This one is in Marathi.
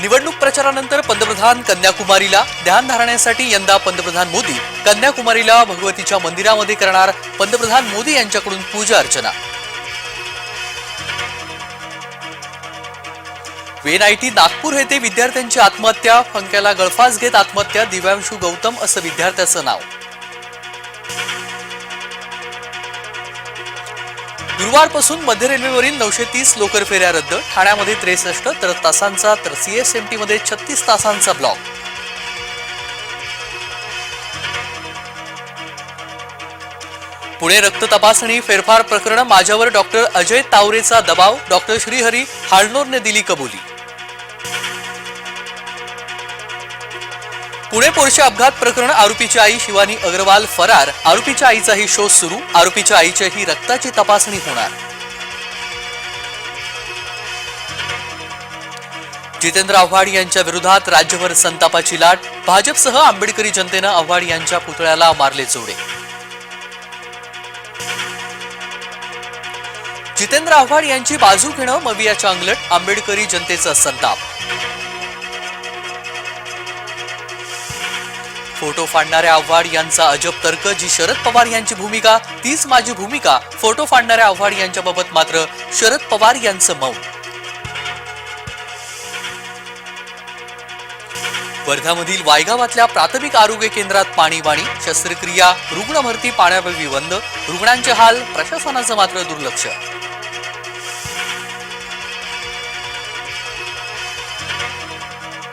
निवडणूक प्रचारानंतर पंतप्रधान कन्याकुमारीला ध्यान धारण्यासाठी यंदा पंतप्रधान मोदी कन्याकुमारीला भगवतीच्या मंदिरामध्ये करणार पंतप्रधान मोदी यांच्याकडून पूजा अर्चना. वेनआयटी नागपूर येथे विद्यार्थ्यांची आत्महत्या फंक्याला गळफास घेत आत्महत्या दिव्यांशू गौतम असं विद्यार्थ्याचं नाव. गुरुवारपासून मध्य रेल्वेवरील नऊशे तीस लोकर फेऱ्या रद्द ठाण्यामध्ये त्रेसष्ट तर तासांचा तर सीएसएमटी मध्ये छत्तीस तासांचा ब्लॉक पुणे रक्त तपासणी फेरफार प्रकरण माझ्यावर डॉक्टर अजय तावरेचा दबाव डॉक्टर श्रीहरी हाळनोरने दिली कबुली. पुणे पोरशे अपघात प्रकरण आरोपीची आई शिवानी अग्रवाल फरार. आरोपीच्या आईचाही शोध सुरू. आरोपीच्या आईच्याही रक्ताची तपासणी होणार. जितेंद्र आव्हाड यांच्या विरोधात राज्यभर संतापाची लाट. भाजपसह आंबेडकरी जनतेनं आव्हाड यांच्या पुतळ्याला मारले जोडे. जितेंद्र आव्हाड यांची बाजू घेणं मवियाच्या अंगलट. आंबेडकरी जनतेचा संताप. फोटो फाडणाऱ्या आव्हाड यांचा अजब तर्क जी शरद पवार यांची भूमिका तीच माझी भूमिका. फोटो फाडणाऱ्या आव्हाड यांच्याबाबत मात्र शरद पवार यांचं मौन. वर्ध्यामधील वायगावातल्या प्राथमिक आरोग्य केंद्रात पाणीबाणी शस्त्रक्रिया रुग्ण भरती पाण्याअभावी बंद रुग्णांचे हाल प्रशासनाचं मात्र दुर्लक्ष.